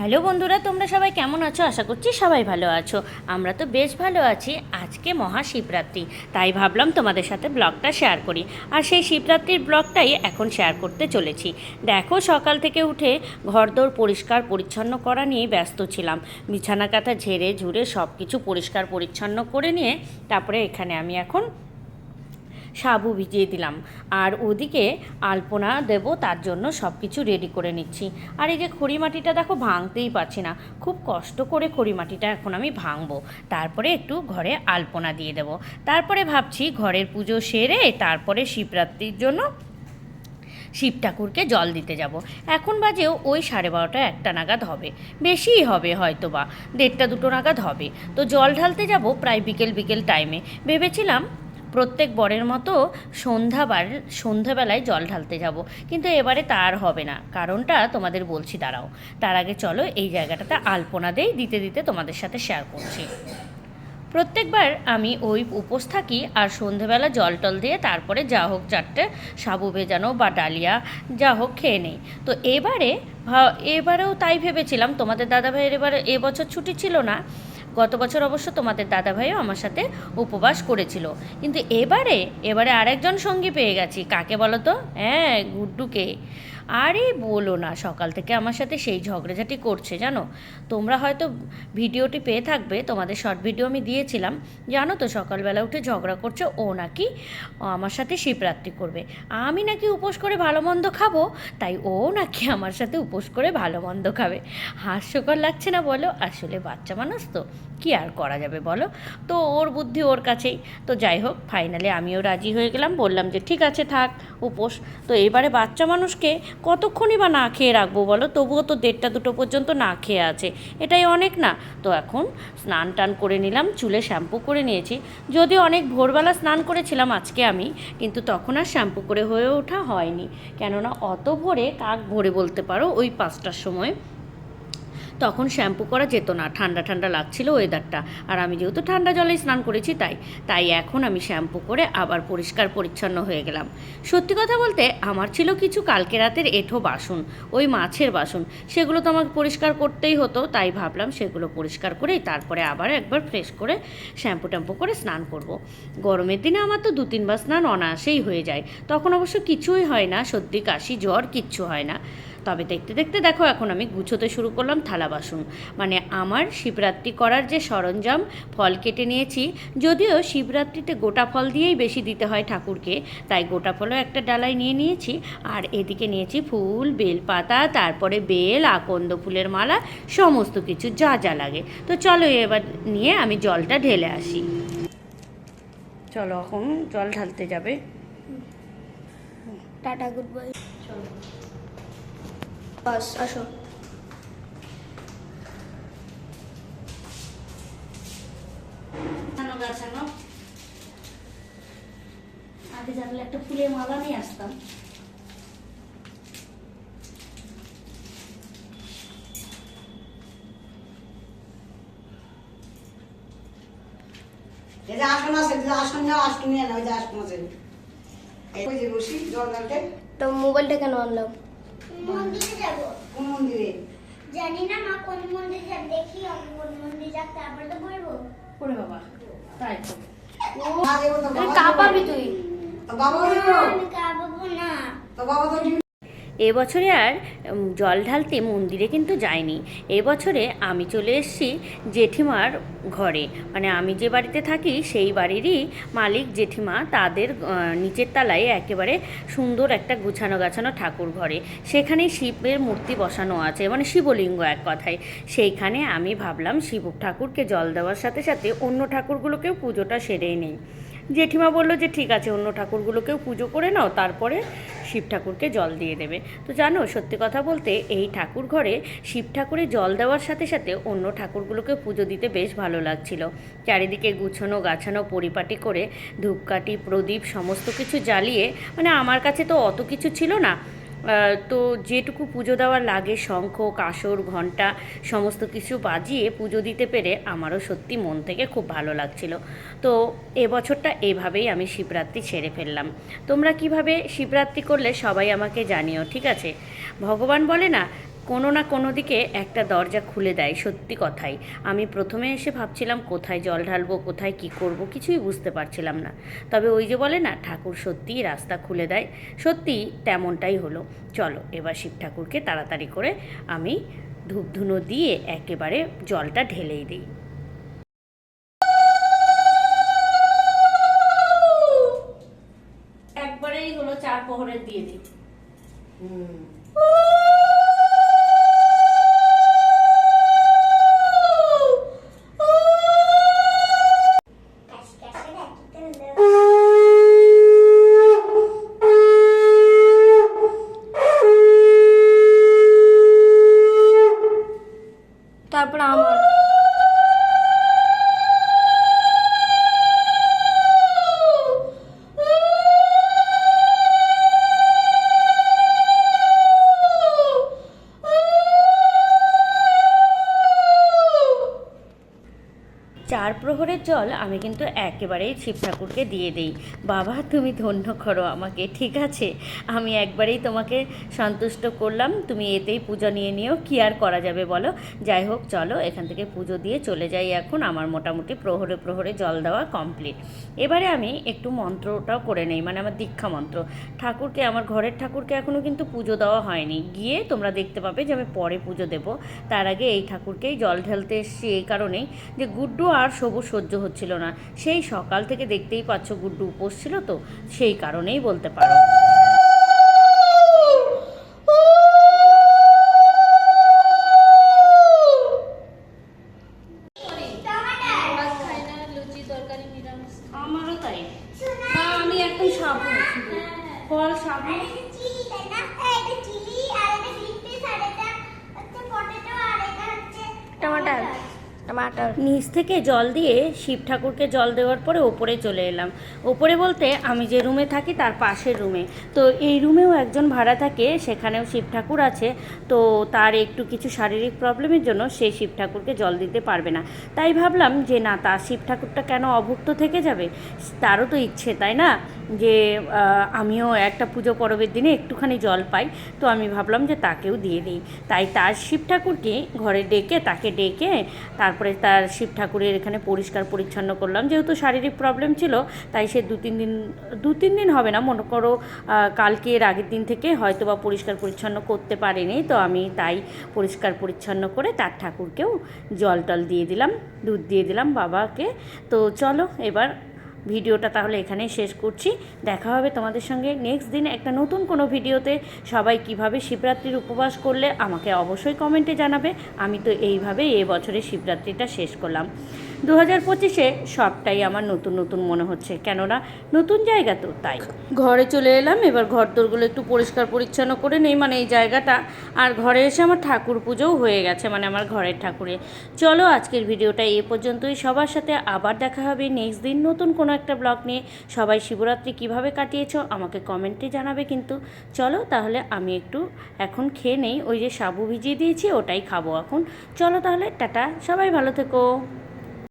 Hello বন্ধুরা, তোমরা সবাই কেমন আছো? আশা করছি সবাই ভালো আছো। আমরা তো বেশ ভালো আছি। আজকে মহাশিবরাত্রি, তাই ভাবলাম তোমাদের সাথে ব্লগটা শেয়ার করি। আর সেই শিবরাত্রির ব্লগটাই এখন শেয়ার করতে চলেছি। দেখো, সকাল থেকে উঠে ঘরদোর পরিষ্কার পরিচ্ছন্ন করা নিয়ে ব্যস্ত ছিলাম। বিছানা কাঁথা ঝেড়ে ঝুড়ে সব কিছু পরিষ্কার পরিচ্ছন্ন করে নিয়ে তারপরে এখানে আমি এখন সাবু ভিজিয়ে দিলাম। আর ওদিকে আলপনা দেব তার জন্য সব কিছু রেডি করে নিচ্ছি। আর এই যে খড়ি মাটিটা দেখো ভাঙতেই পারছি না। খুব কষ্ট করে খড়ি মাটিটা এখন আমি ভাঙবো। তারপরে একটু ঘরে আলপনা দিয়ে দেব। তারপরে ভাবছি ঘরের পুজো সেরে তারপরে শিবরাত্রির জন্য শিব ঠাকুরকে জল দিতে যাব। এখন বাজেও ওই সাড়ে বারোটা একটা নাগাদ হবে। বেশিই হবে হয়তো বা দেড়টা দুটো নাগাদ হবে। তো জল ঢালতে যাব প্রায় বিকেল বিকেল টাইমে ভেবেছিলাম প্রত্যেক বরের মতো সন্ধ্যাবার সন্ধ্যাবেলায় জল ঢালতে যাব। কিন্তু এবারে তার হবে না। কারণটা তোমাদের বলছি, দাঁড়াও। তার আগে চলো, এই জায়গাটাতে আলপনা দেই, দিতে দিতে তোমাদের সাথে শেয়ার করছি। প্রত্যেকবার আমি ওই উপোস থাকি আর সন্ধেবেলা জল টল দিয়ে তারপরে যা হোক চারটে সাবু ভেজানো বা ডালিয়া যা হোক খেয়ে নেই। তো এবারে এবারেও তাই ভেবেছিলাম, তোমাদের দাদাভাইয়ের এবারে, এবছর ছুটি ছিল না। গত বছর অবশ্য তোমাদের দাদাভাইও আমার সাথে উপবাস করেছিল। কিন্তু এবারে এবারে আরেকজন সঙ্গী পেয়ে গেছি। কাকে বলো তো? হ্যাঁ গুড্ডুকে। আরে বলো না, সকাল থেকে আমার সাথে সেই ঝগড়াঝাটি করছে, জানো? তোমরা হয়তো ভিডিওটি পেয়ে থাকবে, তোমাদের শর্ট ভিডিও আমি দিয়েছিলাম। জানো তো, সকালবেলা উঠে ঝগড়া করছে ও নাকি আমার সাথে শিবরাত্রি করবে। আমি নাকি উপোস করে ভালো মন্দ খাব? তাই ও নাকি আমার সাথে উপোস করে ভালো মন্দ খাবে। হাস্যকর লাগছে না বলো? আসলে বাচ্চা মানুষ তো, কি আর করা যাবে বলো? তো ওর বুদ্ধি ওর কাছেই। তো যাই হোক ফাইনালি আমিও রাজি হয়ে গেলাম, বললাম যে ঠিক আছে থাক, উপোস। তো এবারে বাচ্চা মানুষকে কতক্ষণই বা না খেয়ে রাখব বলো? তবুও তো দেড়টা দুটো পর্যন্ত না খেয়ে আছে। এটাই অনেক না। তো এখন স্নান টান করে নিলাম, চুলে শ্যাম্পু করে নিয়েছি। যদি অনেক ভোরবেলা স্নান করেছিলাম আজকে আমি, কিন্তু তখন আর শ্যাম্পু করে হয়ে ওঠা হয়নি। কেননা অত ভোরে কাক ভোরে বলতে পারো, ওই পাঁচটার সময়। তখন শ্যাম্পু করা যেত না। ঠান্ডা ঠান্ডা লাগছিল ওয়েদারটা আর আমি যেহেতু ঠান্ডা জলে স্নান করেছি তাই তাই এখন আমি শ্যাম্পু করে আবার পরিষ্কার পরিচ্ছন্ন হয়ে গেলাম। সত্যি কথা বলতে, আমার ছিল কিছু কালকে রাতের এঁঠো বাসন, ওই মাছের বাসন। সেগুলো তো আমাকে পরিষ্কার করতেই হতো, তাই ভাবলাম সেগুলো পরিষ্কার করেই তারপরে আবার একবার ফ্রেশ করে শ্যাম্পু ট্যাম্পু করে স্নান করব। গরমের দিনে আমার তো দু তিনবার স্নান অনায়াসেই হয়ে যায়। তখন অবশ্য কিছুই হয় না, সর্দি, কাশি, জ্বর কিচ্ছু হয় না। তবে দেখতে দেখতে দেখো এখন আমি গুছোতে শুরু করলাম থালা বাসন। মানে আমার শিবরাত্রি করার যে সরঞ্জাম ফল কেটে নিয়েছি। যদিও শিবরাত্রিতে গোটা ফল দিয়েই বেশি দিতে হয় ঠাকুরকে তাই গোটা ফলও একটা ডালায় নিয়ে নিয়েছি। আর এদিকে নিয়েছি ফুল বেলপাতা তারপরে বেল আকন্দ ফুলের মালা সমস্ত কিছু যা যা লাগে। তো চলো এবার নিয়ে আমি জলটা ঢেলে আসি। চলো এখন জল ঢালতে যাবে। Tata good bye. চলো। বাস আসো। গাছানো আগে জানলে একটা ফুলের মালা নিয়ে আসতাম। এই যে আসন আছে যে আসন আসন নিয়ে না ওই যে আসন আছে এই ওই যে বসি জল তো মোবাইলটা কেন আনলাম? মন্দিরে যাব। কোন মন্দিরে? জানি না মা কোন মন্দিরে যাব। দেখি আমি কোন মন্দিরে যাব তারপরে তো বলব করে বাবা তাই দেবো কাঁপাবি তুই। তো বাবা বলব কাঁপাবো না। তো বাবা তো এবছরে আর জল ঢালতে মন্দিরে কিন্তু যাইনি। এবছরে আমি চলে এসেছি জেঠিমার ঘরে। মানে আমি যে বাড়িতে থাকি, সেই বাড়িরই মালিক জেঠিমা তাদের নিচের তলায় একেবারে সুন্দর একটা গুছানো গাছানো ঠাকুর ঘরে। সেখানে শিবের মূর্তি বসানো আছে মানে শিবলিঙ্গ এক কথায়। সেইখানে আমি ভাবলাম শিব ঠাকুরকে জল দেওয়ার সাথে সাথে অন্য ঠাকুরগুলোকেও পুজোটা সেরেই নেই। জেঠিমা বলল যে, ঠিক আছে, অন্য ঠাকুরগুলোকেও পুজো করে নাও, তারপরে শিব ঠাকুরকে জল দিয়ে দেবে। তো জানো, সত্যি কথা বলতে এই ঠাকুর ঘরে শিব ঠাকুরে জল দেওয়ার সাথে সাথে অন্য ঠাকুরগুলোকে পুজো দিতে বেশ ভালো লাগছিল। চারিদিকে গুছানো, গাছানো, পরিপাটি করে ধূপকাঠি, প্রদীপ, সমস্ত কিছু জ্বালিয়ে মানে আমার কাছে তো অত কিছু ছিল না। তো যেটুকু পুজো দেওয়ার লাগে, শঙ্খ, কাসর, ঘণ্টা, সমস্ত কিছু বাজিয়ে পুজো দিতে পেরে আমারও সত্যি মন থেকে খুব ভালো লাগছিল। তো এবছরটা এভাবেই আমি শিবরাত্রি ছেড়ে ফেললাম। তোমরা কীভাবে শিবরাত্রি করলে সবাই আমাকে জানিও, ঠিক আছে? ভগবান বলে না কোনো না কোনো দিকে একটা দরজা খুলে দেয় সত্যি কথাই। আমি প্রথমে এসে ভাবছিলাম কোথায় জল ঢালবো কোথায় কি করব কিছুই বুঝতে পারছিলাম না। তবে ওই যে বলে না ঠাকুর সত্যিই রাস্তা খুলে দেয় সত্যি তেমনটাই হলো। চলো এবার শিব ঠাকুরকে তাড়াতাড়ি করে আমি ধূপধুনো দিয়ে একেবারে জলটা ঢেলেই দিই। একবারেই হলো চার প্রহরের দিয়ে দিই। প্রহরের জল আমি কিন্তু একেবারেই শিব ঠাকুরকে দিয়ে দিই। বাবা, তুমি ধন্য করো আমাকে, ঠিক আছে? আমি একবারেই তোমাকে সন্তুষ্ট করলাম। তুমি এতেই পুজো নিয়ে নিও, কি আর করা যাবে বলো? যাই হোক, চলো, এখান থেকে পুজো দিয়ে চলে যাই এখন। আমার মোটামুটি প্রহরে প্রহরে জল দেওয়া কমপ্লিট। এবারে আমি একটু মন্ত্রটাও করে নেই মানে আমার দীক্ষা মন্ত্র। ঠাকুরকে, আমার ঘরের ঠাকুরকে এখনও কিন্তু পুজো দেওয়া হয়নি। গিয়ে তোমরা দেখতে পাবে যে আমি পরে পুজো দেব। তার আগে এই ঠাকুরকেই জল ঢালতে এসেছি এই কারণেই যে গুড্ডু আর সবুজ সহ্য হচ্ছিল না। সেই সকাল থেকে দেখতেই পাচ্ছ গুড্ডু উপোস ছিল তো, সেই কারণেই বলতে পারো আমারও তাই না আমি একদম সাবু ফল সাবু আর এটা চিলি তাই না হ্যাঁ এটা চিলি আর এটা গ্রিন পিস আর এটা হচ্ছে পটেটো আর এটা হচ্ছে টমাটার টমাটার নিচ থেকে জল দিয়ে শিব ঠাকুরকে জল দেওয়ার পরে ওপরে চলে এলাম। ওপরে বলতে আমি যে রুমে থাকি তার পাশের রুমে। তো এই রুমেও একজন ভাড়া থাকে, সেখানেও শিব ঠাকুর আছে। তো তার একটু কিছু শারীরিক প্রবলেমের জন্য সে শিব ঠাকুরকে জল দিতে পারবে না। তাই ভাবলাম যে না তার শিব ঠাকুরটা কেন অভুক্ত থেকে যাবে? তারও তো ইচ্ছে, তাই না? যে আমিও একটা পুজো পরবের দিনে একটুখানি জল পাই। তো আমি ভাবলাম যে তাকেও দিয়ে দিই। তাই তার শিব ঠাকুরকে ঘরে ডেকে, তাকে ডেকে তারপরে তার শিব ঠাকুরের এখানে পরিষ্কার পরিচ্ছন্ন করলাম। যেহেতু শারীরিক প্রবলেম ছিল, তাই সে দু তিন দিন, দু তিন দিন হবে না, মনে করো কালকে এর আগের দিন থেকে হয়তো বা পরিষ্কার পরিচ্ছন্ন করতে পারেনি। তো আমি তাই পরিষ্কার পরিচ্ছন্ন করে তার ঠাকুরকেও জল টল দিয়ে দিলাম, দুধ দিয়ে দিলাম বাবাকে। তো চলো, এবার ভিডিওটা তাহলে এখানেই শেষ করছি। দেখা হবে তোমাদের সঙ্গে নেক্সট দিন একটা নতুন কোনো ভিডিওতে। সবাই কীভাবে শিবরাত্রির উপবাস করলে আমাকে অবশ্যই কমেন্টে জানাবে। আমি তো এইভাবেই এবছরে শিবরাত্রিটা শেষ করলাম। দু হাজার পঁচিশে সবটাই আমার নতুন নতুন মনে হচ্ছে। কেননা নতুন জায়গা তো, তাই। ঘরে চলে এলাম, এবার ঘর দোরগুলো একটু পরিষ্কার পরিচ্ছন্ন করে নেই মানে এই জায়গাটা। আর ঘরে এসে আমার ঠাকুর পুজোও হয়ে গেছে মানে আমার ঘরের ঠাকুরে। চলো আজকের ভিডিওটা এ পর্যন্তই। সবার সাথে আবার দেখা হবে নেক্সট দিন নতুন কোনো একটা ব্লগ নিয়ে। সবাই শিবরাত্রি কীভাবে কাটিয়েছো আমাকে কমেন্টে জানাবে কিন্তু। চলো তাহলে আমি একটু এখন খেয়ে নেই, ওই যে সাবু ভিজিয়ে দিয়েছি, ওটাই খাব এখন। চলো তাহলে, টাটা, সবাই ভালো থেকো।